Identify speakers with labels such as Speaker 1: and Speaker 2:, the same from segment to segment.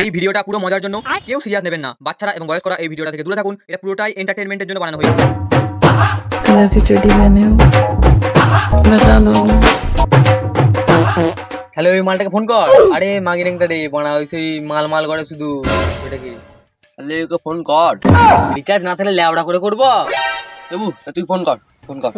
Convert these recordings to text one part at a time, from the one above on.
Speaker 1: এই ভিডিওটা পুরো মজার জন্য কেউ সিরিয়াস নেবেন না। বাচ্চারা এবং বয়স করা এই ভিডিওটা থেকে দূরে থাকুন। এটা পুরোটাই এন্টারটেনমেন্টের জন্য বানানো হয়েছে।
Speaker 2: হ্যালো ওই মালটাকে ফোন কর। আরে মাগিরিংটা রে বানা ওই সেই মাল মাল করে শুধু। এটা কি?
Speaker 3: তাহলে ওকে ফোন কর।
Speaker 2: রিচার্জ না থাকলে ল্যাবড়া করে করব।
Speaker 3: এবু তুই ফোন কর ফোন কর।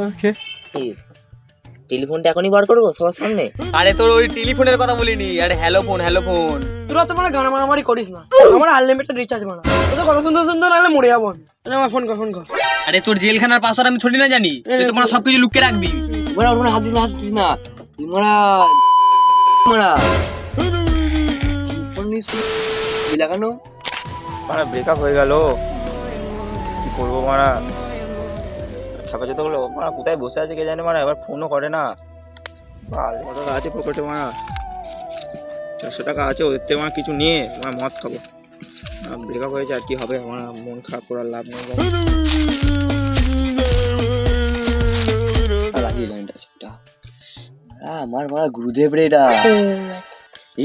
Speaker 4: টেলিফোনটা এখনই বার করব সবার সামনে?
Speaker 2: আরে তোর ওই টেলিফোনের কথা বলিনি। আরে হ্যালো ফোন হ্যালো ফোন
Speaker 5: তোরা তো মানে গান মারামারি করিস না। আমার আনলিমিটেড রিচার্জ মারা। তোদের কথা শুনতে শুনতে নাহলে মরে যাব আমি। তাহলে আমার ফোন কর ফোন কর।
Speaker 2: আরে তোর জেলখানার পাসওয়ার্ড আমি থোড়ি না জানি? তুই তো মানে সবকিছু লুকিয়ে রাখবি।
Speaker 3: মারা ওর হাত দিস না হাত দিস না। তুই মারা। মারা। ফোন নিস লাগানো।
Speaker 6: মারা ব্রেকআপ হয়ে গেল। কি করব মারা? ছাপা যেতে মারা কোথায় বসে আছে কে জানে মারা? এবার ফোনও করে না। বাল কত টাকা আছে পকেটে মারা। চারশো টাকা আছে, ওদের থেকে মারা কিছু নিয়ে মারা মদ খাব। ব্রেকআপ হয়েছে, আর কি হবে? আমার মন খারাপ করার লাভ নেই।
Speaker 3: আমার মারা গুরুদেব রে এটা।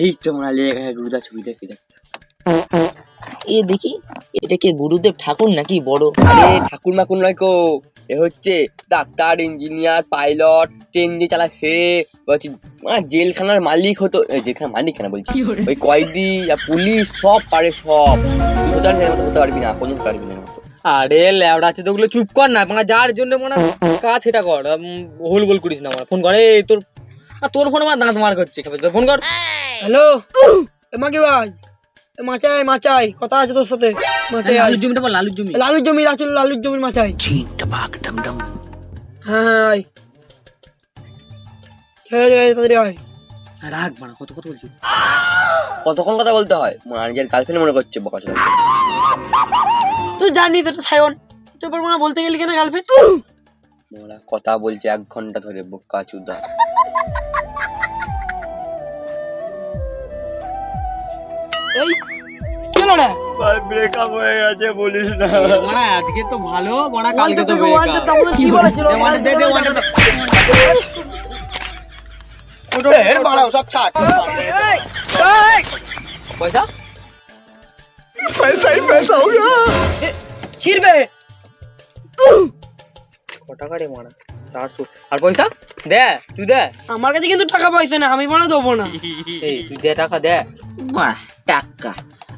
Speaker 3: এই তো মারা লেগে গুরুদা ছবি দেখি, দেখ।
Speaker 4: এ দেখি, এটা কি গুরুদেব ঠাকুর নাকি বড়?
Speaker 3: আরে, ঠাকুর মাকুর নয় কো। এ হচ্ছে ডাক্তার ইঞ্জিনিয়ার পাইলট ট্রেন যে চালায় সে মানে জেলখানার মালিক হতো জেলখানার মালিক কেন বলছি? ওই কয়েদি আর পুলিশ সব পারে সব। হতে পারবি না, হতে পারবি না কোনো হতে পারবি না মতো
Speaker 2: আরে ল্যাবড়া আছে তো ওগুলো চুপ কর না মানে যার জন্য মানে কাজ সেটা কর হোল গোল করিস না আমার ফোন করে তোর আর তোর ফোন আমার দাঁত মার করছে ফোন কর।
Speaker 5: হ্যালো এ মাকে ভাই মাচাই মাচাই কথা আছে তোর সাথে? মাচাই।
Speaker 2: আলুর জমিটা বল আলুর জমি।
Speaker 5: লালুর জমির আছে লালুর জমির মাচাই। হ্যাঁ হ্যাঁ আয় ছেড়ে গেছে তাড়াতাড়ি আয়।
Speaker 2: রাখ বানা কত কত বলছিস
Speaker 3: কতক্ষণ কথা বলতে হয়? মা নিজের গার্লফ্রেন্ড মনে করছে বকা চোদা।
Speaker 5: তুই জানি এটা সায়ন। তুই পর মানে বলতে গেলি কেন গার্লফ্রেন্ড
Speaker 3: মোরা কথা বলছে এক ঘণ্টা ধরে বোকা চুদা।
Speaker 5: এই কেন রে
Speaker 6: ভাই ব্রেকআপ হয়ে গেছে বলিস না।
Speaker 2: মানে আজকে তো ভালো মানে কালকে তো
Speaker 5: কি বলেছিল?
Speaker 2: দে, দে, দে, ওয়ানটা দে।
Speaker 6: বাড়াও সব ছাড়।
Speaker 2: পয়সা?
Speaker 5: ছিড়বে।
Speaker 2: টাকা রে মারা? চারশো। আর পয়সা? দে তুই দে।
Speaker 5: আমার কাছে কিন্তু টাকা পয়সা না আমি মানে দেবো না।
Speaker 2: এই তুই দে টাকা দে।
Speaker 4: টাকা।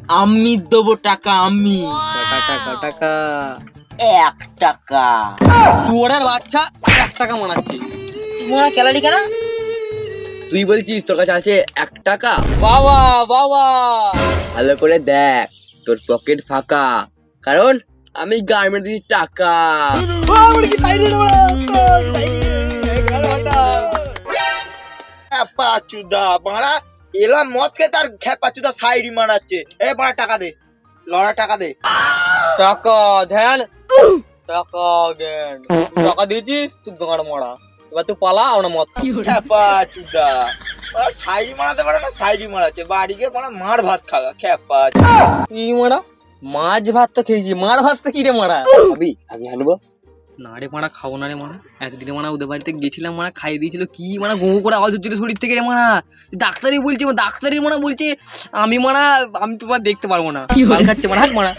Speaker 4: আমি দেবো টাকা আমি।
Speaker 2: টাকা টাকা টাকা।
Speaker 4: এক টাকা।
Speaker 2: শুয়ারের বাচ্চা এক টাকা মানাচ্ছি।
Speaker 4: মোরা ক্যালারি কেন?
Speaker 3: তুই বলছিস তোর কাছে আছে এক টাকা?
Speaker 2: বাবা বাবা।
Speaker 3: ভালো করে দেখ তোর পকেট ফাঁকা। কারণ আমি গার্মেন্ট দিচ্ছি টাকা।
Speaker 6: খেপা চুদা এলাম মদ খেতে আর খেপা চুদা সাইডি মারাচ্ছে এ বাড়া টাকা দে লড়া টাকা দে।
Speaker 2: টাকা ধ্যান টাকা জ্ঞান টাকা দিয়েছিস তুই গাঁড় মারা। এবার তুই পালা আমরা মদ খা।
Speaker 6: খেপা চুদা বাড়া সাইডি মারাতে পারে না সাইডি মারাচ্ছে। বাড়ি গিয়ে বাড়া মার ভাত খাওয়া খেপা
Speaker 2: কি মারা? মাছ ভাত তো খেয়েছি মার ভাত তো কি রে মারা?
Speaker 3: ভাবি আমি আনব
Speaker 2: না রে মারা খাব না রে মারা। একদিনে মারা ওদের বাড়িতে গেছিলাম মারা খাইয়ে দিয়েছিল। কি মারা গো করে আওয়াজ হচ্ছিল শরীর থেকে রে মারা। ডাক্তারই বলছে ডাক্তারই মারা বলছে আমি মারা আমি তোমার দেখতে পারব না। মাল খাচ্ছে মারা হাট মারা।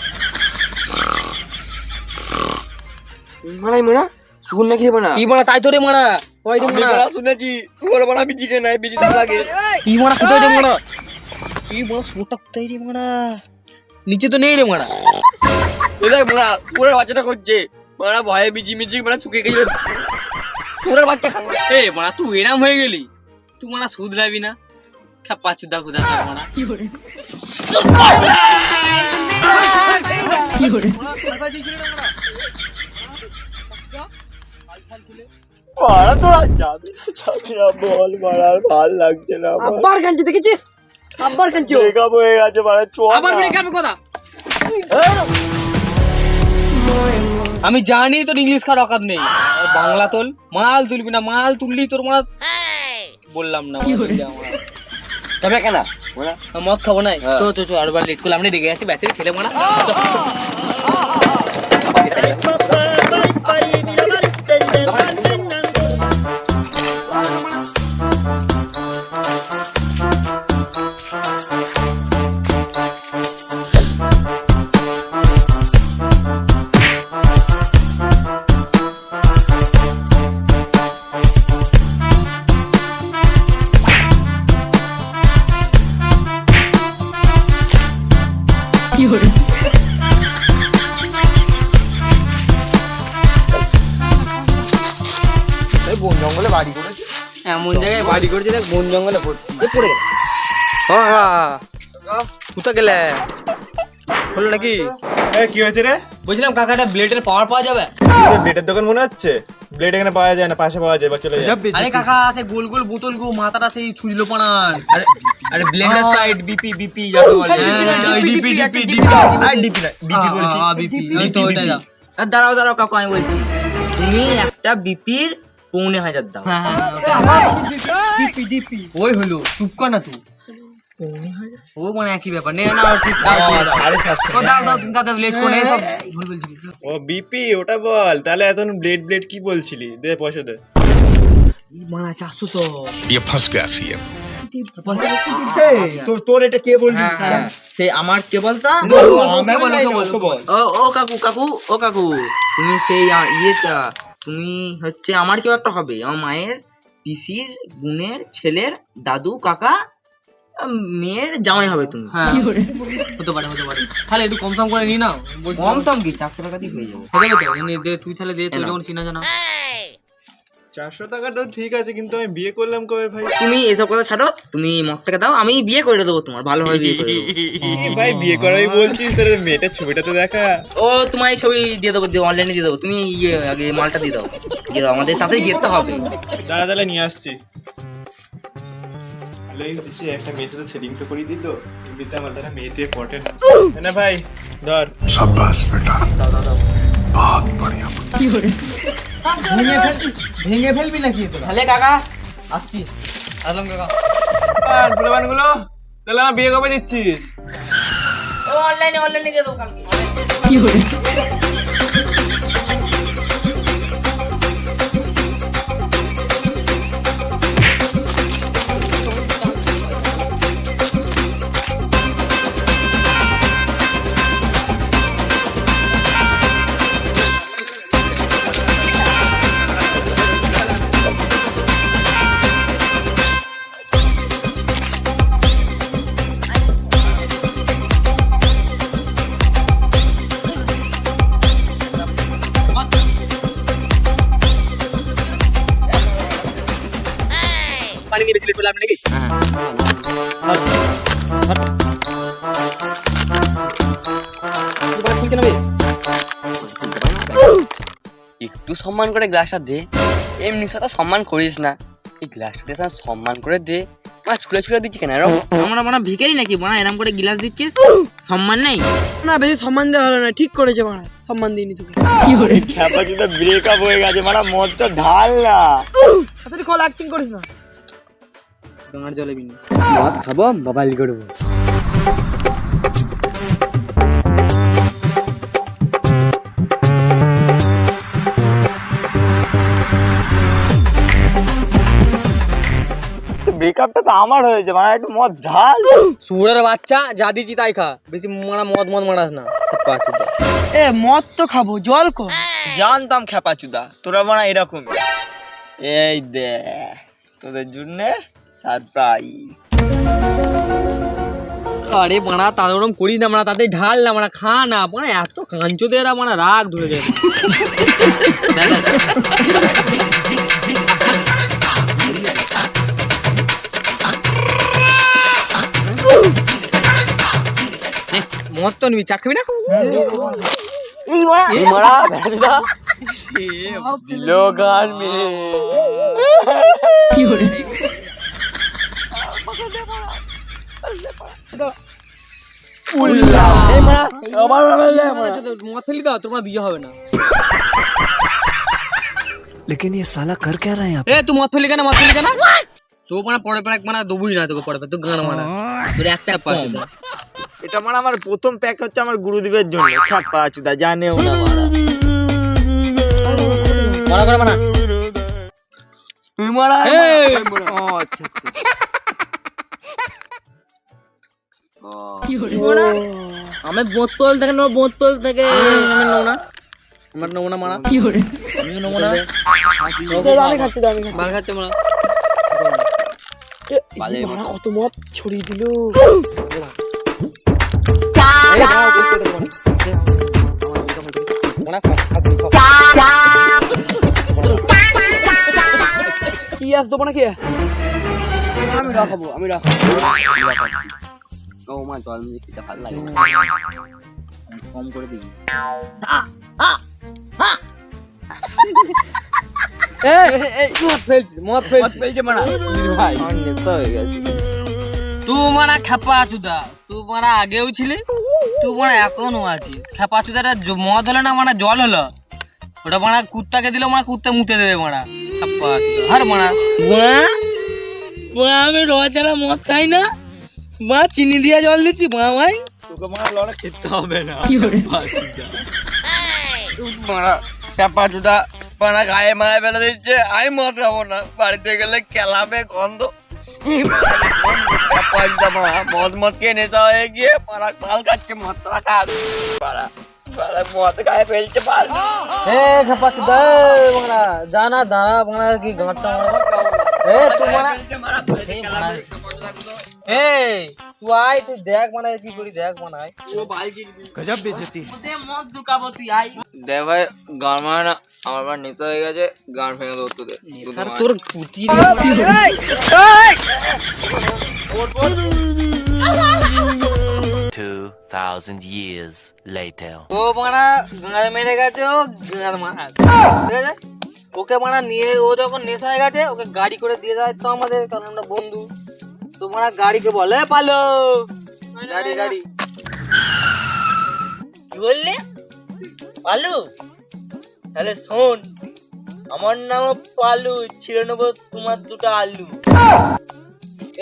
Speaker 3: মারাই মারা? শুকুন না খেয়ে না
Speaker 2: কি মারা তাই তো রে মারা। ওই রে মারা।
Speaker 3: মারা শুনেছি শুকুর মারা আমি জিকে নাই বিজি লাগে।
Speaker 2: কি মারা কোথায় রে মারা। কি মারা সুরটা কোথায় রে মারা? নিচে তো নেই রে মারা।
Speaker 3: ওই দেখ মারা পুরো বাচ্চাটা করছে। মারা ভয়ে বিজি মিজি মারা শুকিয়ে গেছে। পুরো বাচ্চা খাবে।
Speaker 2: এ মারা তুই এরাম হয়ে গেলি? তুই মারা সুদ লাবি না? খাপা চুদা খুদা তার মারা
Speaker 6: মারা তোরা যাবি যাবি না বল মারা আর ভালো লাগছে না
Speaker 5: আব্বার কাঞ্চি দেখেছিস? আব্বার কাঞ্চি
Speaker 6: ব্রেকআপ হয়ে গেছে মারা চল
Speaker 2: আবার
Speaker 6: না।
Speaker 2: ব্রেক আপে কথা আমি জানি তোর ইংলিশ খাওয়ার অকাত নেই। বাংলা তোল। মাল তুলবি না মাল তুললি তোর মাল বললাম না
Speaker 3: তবে কেন?
Speaker 2: মদ খাব না
Speaker 3: হ্যাঁ।
Speaker 2: চো চো চো আর লেট করলাম। রেগে গেছে ব্যাচের ছেলে মারা।
Speaker 6: বন জঙ্গলে বাড়ি করেছে?
Speaker 2: এমন জায়গায় বাড়ি করেছে দেখ বন জঙ্গলে পড়ছে। পড়ে গেল। কোথা গেলে? হলো নাকি।
Speaker 7: এ কি হয়েছে রে?
Speaker 2: বলছিলাম কাকাটা ব্লেডের পাওয়ার পাওয়া যাবে
Speaker 7: ব্লেডের দোকান মনে হচ্ছে ব্লেড এখানে পাওয়া যায় না পাশে পাওয়া যায় বা চলে যায়
Speaker 2: আরে কাকা আছে গোল গোল বোতল গো মাথাটা সেই ছুঁজলো পানার আরে আরে ব্লেন্ডার সাইড বিপি বিপি যাকে বলে ডিপি ডিপি ডিপি আর ডিপি না বিপি বলছি বিপি তো দাও
Speaker 4: আর দাঁড়াও দাঁড়াও কাকু আমি বলছি তুমি একটা বিপির পৌনে হাজার দাও
Speaker 5: ডিপি ডিপি
Speaker 2: ওই হলো চুপ কর না তুই ও মানে তুমি
Speaker 7: ও বিপি ওটা বল। তাহলে ব্লেড ব্লেড কি বলছিলি? দে
Speaker 2: তো।
Speaker 7: তোর এটা কে হ্যাঁ,
Speaker 4: হ্যাঁ। আমার
Speaker 2: কে
Speaker 4: ও কাকু কাকু ও কাকু। তুমি সেই ইয়েটা তুমি হচ্ছে আমার কেউ একটা হবে। আমার মায়ের পিসির বোনের ছেলের দাদু কাকা মেয়ের জামাই হবে তুমি।
Speaker 2: হ্যাঁ। হতে পারে হতে পারে। তাহলে একটু কম সম করে নি না
Speaker 4: কম সম কি? চারশো টাকা দিয়ে হয়ে যাবে।
Speaker 2: হয়ে যাবে তো? নে, দে তুই তাহলে দে তুই যখন চিনা জানা।
Speaker 7: চারশো টাকাটা ঠিক আছে কিন্তু আমি বিয়ে করলাম কবে ভাই?
Speaker 4: তুমি এসব কথা ছাড়ো তুমি মদ থেকে দাও আমি বিয়ে করে দেবো তোমার ভালোভাবে বিয়ে করে দেবো।
Speaker 7: ভাই বিয়ে করাই বলছিস তাহলে মেয়েটার ছবিটা তো দেখা।
Speaker 4: ও তোমার এই ছবি দিয়ে দেবো অনলাইনে দিয়ে দেবো। তুমি ইয়ে আগে মালটা দিয়ে দাও। দিয়ে দাও আমাদের তাড়াতাড়ি যেতে হবে।
Speaker 7: দাঁড়া দাঁড়া নিয়ে আসছি। একটা মেয়ের সাথে তো করিয়ে দিল। মেয়েতে না। ভাই ধর।
Speaker 8: দাদা
Speaker 2: ভেঙে ফেলবি নাকি তো
Speaker 4: তাহলে কাকা
Speaker 2: আসছি। আসলাম
Speaker 7: তাহলে আমার বিয়ে কবে দিচ্ছিস?
Speaker 4: ও অনলাইনে অনলাইনে দিয়ে দেবো
Speaker 2: কি করে বেশি নাকি?
Speaker 3: একটু সম্মান করে গ্লাসটা দে। এমনি সাথে সম্মান করিস না। এই গ্লাসটা দিয়ে সম্মান করে দে। মা ছুড়ে ছুড়ে দিচ্ছি কেন? এরকম
Speaker 4: আমরা মানে ভিখারি নাকি? বানা এরম করে গিলাস দিচ্ছিস? সম্মান নেই?
Speaker 5: না বেশি সম্মান দেওয়া হলো না। ঠিক করেছে মারা সম্মান দিইনি তোকে।
Speaker 6: খ্যাপা চুদা ব্রেকআপ হয়ে গেছে। মানে মদটা ঢাল না।
Speaker 5: তাড়াতাড়ি কল অ্যাক্টিং করিস না।
Speaker 2: গাঁড় জলে বিনি।
Speaker 3: মদ খাব মোবাইল করব
Speaker 6: ব্রেকআপটা তো আমার হয়েছে মানে একটু মদ ঢাল।
Speaker 2: সুরের বাচ্চা যা দিচ্ছি তাই খা। বেশি মারা মদ মদ মারাস না
Speaker 5: এ মদ তো খাব জল কর
Speaker 6: জানতাম খ্যাপা চুদা তোরা মানে এরকম এই দে তোদের জন্য সারপ্রাইজ।
Speaker 2: আরে মারা তাদের ওরকম করিস না মারা তাদের ঢাল না মারা খা না মানে এত কাঞ্চদের মানে রাগ ধরে যায় নে, মদ তো নিবি চাট খাবি না?
Speaker 3: এই মারা ভেড়া দিল গান মেরে
Speaker 2: এই মারা আবার মদ ফেলি দাও তোমার বিয়ে হবে না
Speaker 9: लेकिन ये साला कर क्या रहा है यहाँ
Speaker 2: এ তুই মদ ফেলি কেন মদ ফেলি কেন তো মানে পরে পরে মানে দবুই না তোকে পরে পরে তো গান মারা তোর একটা পাঁচ
Speaker 6: এটা মানে আমার প্রথম প্যাক হচ্ছে আমার গুরুদেবের জন্য খ্যাপা চুদা জানেও না মারা
Speaker 2: মারা করে মানা
Speaker 6: তুই মারা
Speaker 2: এই
Speaker 6: ও আচ্ছা
Speaker 2: আমি বোতল থেকে নো বোতল থেকে। আমি নেব আমার নেব মারা? কি করে আমি নেব হ্যাঁ,
Speaker 5: আমি খাচ্ছি আমি
Speaker 2: মার
Speaker 5: মারা মারা কত মত ছড়িয়ে দিল।
Speaker 2: কি
Speaker 5: আস নাকি
Speaker 3: আমি আমি মা জল নিয়ে খেতে ভালো লাগে না।
Speaker 4: কম করে দিবি
Speaker 2: এই, এই, এই, মদ ফেলছি মদ ফেলছি।
Speaker 3: পেয়েছে মারা ভাই
Speaker 6: আমার নেশা হয়ে গেছে।
Speaker 2: তুই মারা খেপা চুদা আগেও ছিলি তুই মারা এখনও আছিস। খেপা চুদাটা মদ হলো না মানে জল হলো? ওটা মারা কুত্তাকে দিলে মারা কুত্তা মুতে দেবে মারা হার মারা আমি র ছাড়া মদ খাই না মা চিনি দিয়ে জল দিচ্ছি মা ভাই।
Speaker 6: তোকে মারা লড়া খেতে হবে না।
Speaker 3: মারা চাপা জুতা মারা গায়ে মায়ে ফেলে দিচ্ছে। আমি মদ খাব না। বাড়িতে গেলে কেলাবে গন্ধ। মদ মদ কে নেশা হয়ে গিয়ে খাচ্ছে মদ তোরা খা
Speaker 2: জানা দাঁড়া কি গাঁটটা মারা এ তুই মারা। তুই দেখ মানে দেখ
Speaker 6: ভাই গান মানে আমার হয়ে গেছে
Speaker 2: ও মেরে গেছে ওকে মানা নিয়ে ও যখন নেশা হয়ে গেছে ওকে গাড়ি করে দিয়ে যায় তো আমাদের কারণ বন্ধু। তো মারা গাড়িকে বলে পালো। গাড়ি গাড়ি।
Speaker 4: কি বললে? পালু? তাহলে শোন আমার নাম পালু ছিঁড়ে নেব তোমার দুটো আলু।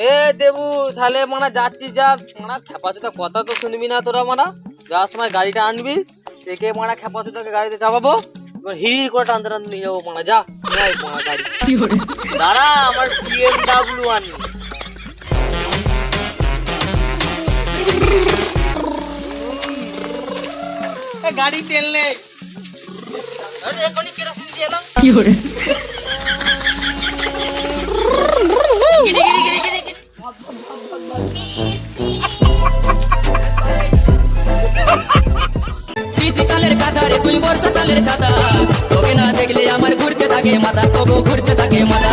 Speaker 2: এ দেবু তাহলে মানা যাচ্ছি যা। মানা খেপাচোদা কথা তো শুনবি না তোরা মানা। যাওয়ার সময় গাড়িটা আনবি একে মানা খেপাচোদাকে গাড়িতে চাপাবো। এবার হি করে টানতে টানতে নিয়ে যাব মানা যা। মানা গাড়ি।
Speaker 4: দাঁড়া আমার বিএমডাব্লিউ আনি
Speaker 2: গাড়ি তেল নেই
Speaker 4: দিয়ে এলাম
Speaker 10: শীতকালের কাঁথা রে তুই বর্ষাকালের ছাতা তোকে না দেখলে আমার ঘুরতে থাকে মাথা তবু ঘুরতে থাকে মাথা।